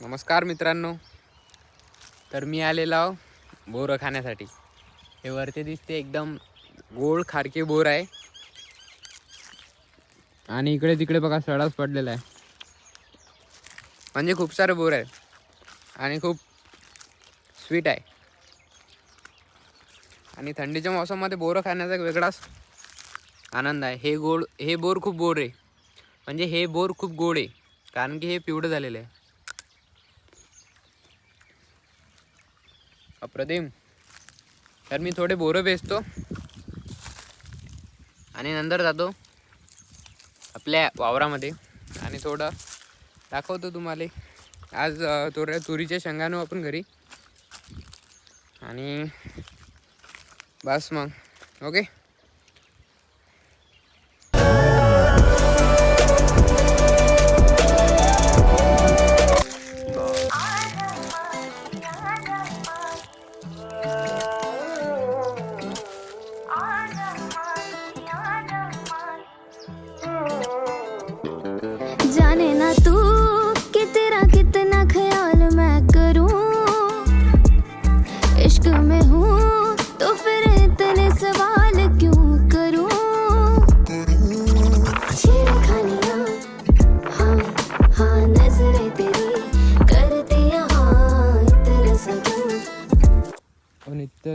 नमस्कार मित्रांनो. तर मी आलेलो आहो बोरं खाण्यासाठी. हे वरती दिसते एकदम गोड खारके बोर आहे. आणि इकडे तिकडे बघा सडाच पडलेला आहे. म्हणजे खूप सारे बोर आहे. आणि खूप स्वीट आहे. आणि थंडीच्या मौसममध्ये बोरं खाण्याचा एक वेगळाच आनंद आहे. हे गोड हे बोर खूप गोड आहे. म्हणजे हे बोर खूप गोड आहे. कारण की हे पिवळं झालेलं आहे. अप्रतिम. तर मी थोडे बोरं बेचतो आणि नंतर जातो आपल्या वावरामध्ये. आणि थोडं दाखवतो तुम्हाला. आज थोड्या तुरीच्या शेंगानं आपण घरी. आणि बस मग. ओके? Bye.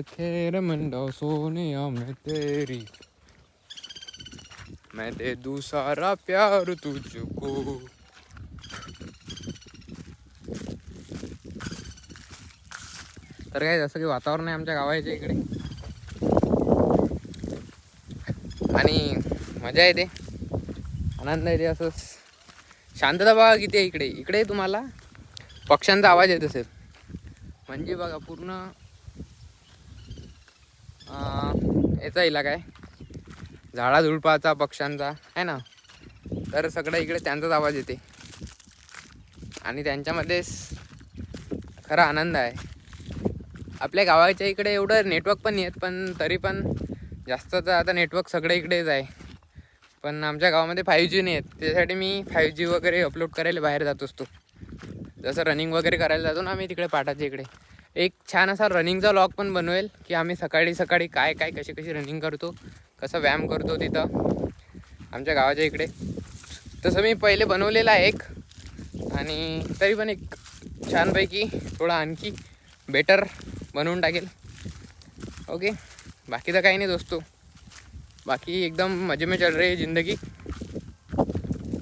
खेर मंडो सोनिया मैं तेरी। मैं दे दूँ सारा प्यार तुझको। तर काय जसं की वातावरण आहे आमच्या गावाच्या इकडे. आणि मजा येते. आनंद येते असं शांतता बघा किती आहे इकडे. इकडे तुम्हाला पक्ष्यांचा आवाज येत असेल. म्हणजे बघा पूर्ण याचा इलाका आहे. झाडाझुडपाचा पक्ष्यांचा आहे ना? तर सगळं इकडे त्यांचाच आवाज येते. आणि त्यांच्यामध्येच खरा आनंद आहे. आपल्या गावाच्या इकडे एवढं नेटवर्क पण येत पण तरी पण जास्त तर आता नेटवर्क सगळं इकडेच आहे. पण आमच्या गावामध्ये फाईव्ह जी नाही आहेत त्यासाठी मी फाईव्ह जी वगैरे अपलोड करायला बाहेर जात असतो. जसं रनिंग वगैरे करायला जातो ना आम्ही तिकडे पाटाच्या इकडे. एक छान असा रनिंगचा लॉग पण बनवेल की आम्ही सकाळी सकाळी काय काय कशी कशी रनिंग करतो कसं व्यायाम करतो तिथं आमच्या गावाच्या इकडे. तसं मी पहिले बनवलेलं आहे एक आणि तरी पण एक छानपैकी थोडा आणखी बेटर बनवून टाकेल. ओके बाकी तर काही नाही दोस्तो. बाकी एकदम मजे में चल रही ज़िंदगी.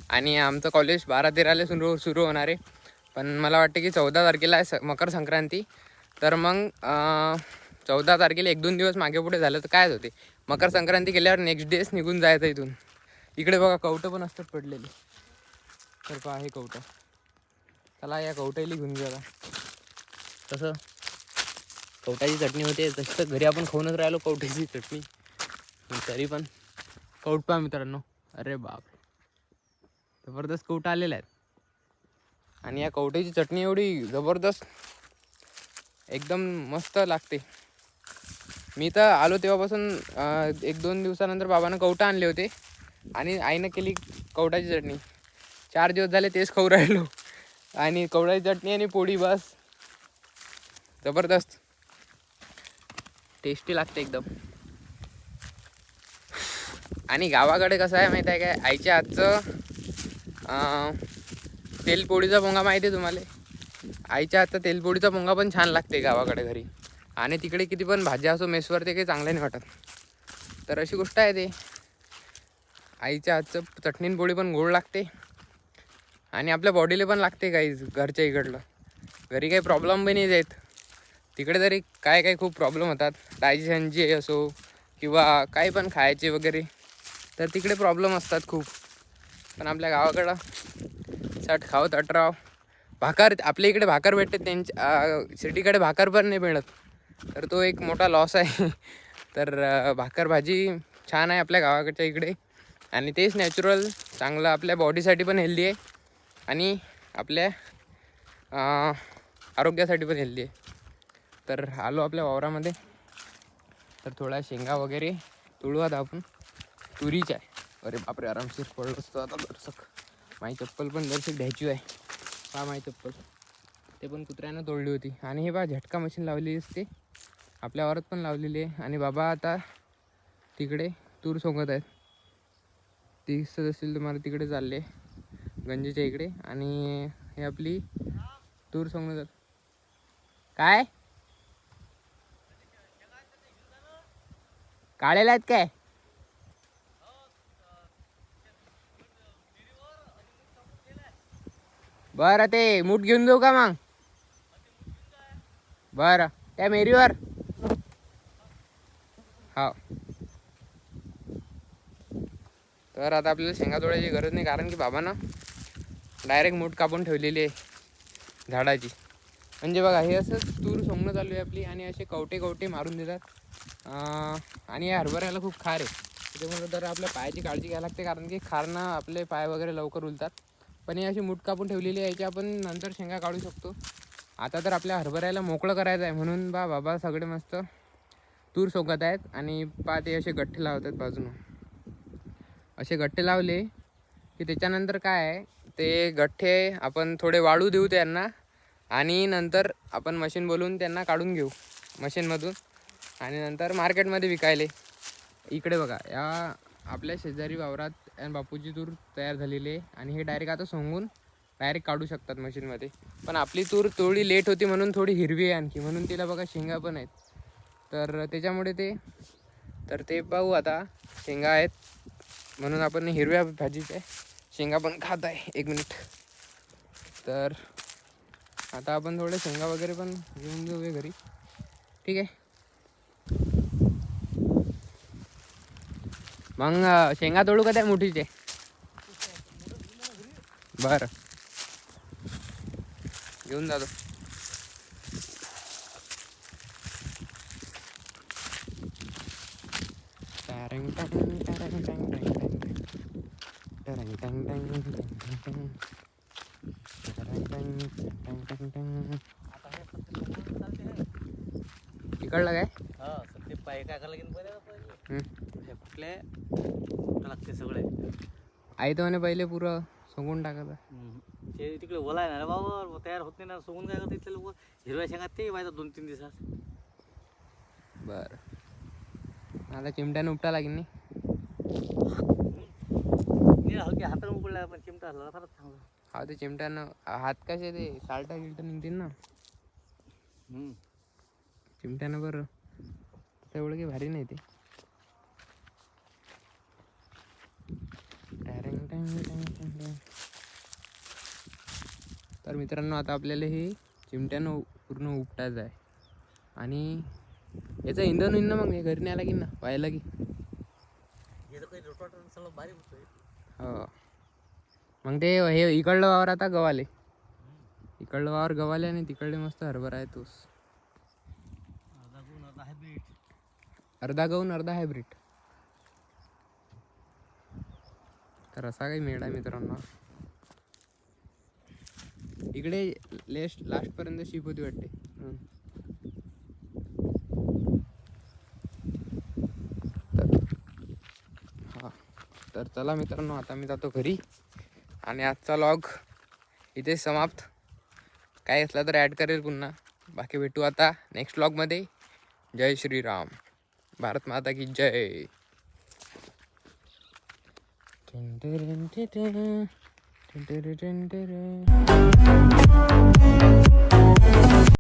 आणि आमचं कॉलेज बारा तेराला सुरू सुरू होणार आहे. पण मला वाटतं की चौदा तारखेला आहे स मकर संक्रांती. तर मग चौदा तारखेला एक दोन दिवस मागे पुढे झालं तर कायच होते? मकर संक्रांती केल्यावर नेक्स्ट डेच निघून जायचं इथून. इकडे बघा कवटं पण असतात पडलेली. तर पहा हे कवटं. चला या कवटाईला घेऊन गेला तसं कवटाची चटणी होते. तशी तर घरी आपण खाऊनच राहिलो कवटाची चटणी. तरी पण कौट पहा मित्रांनो. अरे बाप जबरदस्त कौट आलेले आहेत. आणि या कवट्याची चटणी एवढी जबरदस्त. एकदम मस्त लागते. मी तर आलो तेव्हापासून एक दोन दिवसानंतर बाबानं कवटा आणले होते. आणि आईनं केली कवटाची चटणी. चार दिवस झाले तेच खाऊ राहिलो. आणि कवडाची चटणी आणि पोळी बस. जबरदस्त. टेस्टी लागते एकदम. आणि गावाकडे कसं आहे माहीत आहे काय? आईच्या आजचं तेलपोळीचा भोंगा माहिती आहे तुम्हाला? आईच्या हातचा तेलपोळीचा मुंगा पण छान लागते गावाकडे घरी. आणि तिकडे किती पण भाज्या असो मेसवर ते काही चांगले नाही वाटत. तर अशी गोष्ट आहे ते. आईच्या हातचं चटणीन पोळी पण गोड लागते. आणि आपल्या बॉडीला पण लागते काही घरच्या इकडलं. घरी काही प्रॉब्लेम पण नाही येत तिकडे तरी काय काय खूप प्रॉब्लेम होतात. डायजेशनचे असो किंवा काही पण खायचे वगैरे तर तिकडे प्रॉब्लेम असतात खूप. पण आपल्या गावाकडं चट खाव तटराव भाकर आपल्या इकडे भाकर भेटते त्यांच्या सिटीकडे भाकर पण नाही मिळत. तर तो एक मोठा लॉस आहे. तर भाकर भाजी छान आहे आपल्या गावाकडच्या इकडे. आणि तेच नॅचरल चांगलं आपल्या बॉडीसाठी पण हेल्दी आहे. आणि आपल्या आरोग्यासाठी पण हेल्दी आहे. तर आलो आपल्या वावरामध्ये. तर थोडा शेंगा वगैरे तुळू आता आपण. तुरीच्या. आहे अरे बापरे आरामशीर पडलो असतो आता दर्शक. माझी चप्पल पण दर्शक घ्यायची आहे. हा आहे चप्पल ते पण कुत्र्यानं तोडली होती. आणि हे बा झटका मशीन लावलेली असते. आपल्या औरत पण लावलेली आहे. आणि बाबा आता तिकडे तूर सोंगत आहेत. दिसत असेल तुम्हाला तिकडे चालले गंजेच्या इकडे. आणि हे आपली तूर सोंगत काय? काढायला आहेत काय? बरं ते मूठ घेऊन जाऊ का मग? बरं. त्या मेरीवर. हो तर आता आपल्याला शेंगा तोडायची गरज नाही कारण की बाबानं डायरेक्ट मूठ कापून ठेवलेली आहे झाडाची. म्हणजे बघा हे असं तूर सोंगणं चालू आहे आपली आणि असे कवटे कवटे मारून देतात. आणि या हरभऱ्याला खूप खार आहे. त्याच्यामुळे तर आपल्या पायाची काळजी घ्यायला लागते कारण की खारनं आपले पाय वगैरे लवकर उलतात. पण हे अशी मूठ कापून ठेवलेली आहे याची आपण नंतर शेंगा काढू शकतो. आता तर आपल्या हरभऱ्याला मोकळं करायचं आहे म्हणून बा बाबा सगळे मस्त तूर सोगत आहेत आणि पा ते असे गठ्ठे लावतात बाजूनं. असे गठ्ठे लावले की त्याच्यानंतर काय आहे ते गठ्ठे आपण थोडे वाळू देऊ त्यांना आणि नंतर आपण मशीन बोलवून त्यांना काढून घेऊ मशीनमधून आणि नंतर मार्केटमध्ये विकायले. इकडे बघा या आपल्या शेजारी वावरात आणि बापूची तूर तयार झालेली आहे. आणि हे डायरेक्ट आता सोंगून डायरेक्ट काढू शकतात मशीनमध्ये पण आपली तूर थोडी लेट होती म्हणून थोडी हिरवी आहे आणखी. म्हणून तिला बघा शेंगा पण आहेत. तर त्याच्यामुळे ते तर ते पाहू आता. शेंगा आहेत. म्हणून आपण हिरव्या भाजीचे शेंगा पण खात आहे. एक मिनिट तर आता आपण थोडे शेंगा वगैरे पण घेऊन घेऊया घरी. ठीक आहे? mang sehingga dulu keterangan muti jeh ber jundado tikar laga सध्या पाय काय करायला लागेल बरं? पहिले. हे फुटले फुटं लागते सगळे. आई तर म्हणे पहिले पुरं सोंगून टाकायचं. ते तिकडे ओला आहे ना रे बाबा तयार होत नाही ना सोगून काय करते इथले लोक? हिरव्या शेंगात ते पाहिजे दोन तीन दिवसात. बर. आता चिमट्यानं उपटा लागेल नाही नाही हलके हाताने उकडला पण चिमटा हल्ला फारच चांगला. हा ते चिमट्यानं हात कसे ते साल्टा गिल्ट निघतील ना. हम्म. चिमट्यानं बरं. तसं एवढं काही भारी नाही ते. तर मित्रांनो आता आपल्याला हे चिमट्यानं पूर्ण उपटायचं आहे. आणि याचं इंधन होईन ना मग हे घरी न्यायला की ना व्हायला की हे हो. मग ते हे इकडलं वावर आता गवाले. इकडलं वावर गवाले आणि तिकडले मस्त हरभरा आहे तोच अर्धा गुण अर्धा हायब्रिड अर्धा गहून अर्धा हायब्रिड तर असा काही मेळ आहे मित्रांनो. इकडे लेस्ट लास्टपर्यंत शिप होती वाटते. तर चला मित्रांनो आता मी जातो घरी. आणि आजचा लॉग इथे समाप्त. काय असलं तर ॲड करेल पुन्हा. बाकी भेटू आता नेक्स्ट लॉगमध्ये जय श्रीराम. ભારત માતા કી જય. ટિન ટિન ટિન ટિન.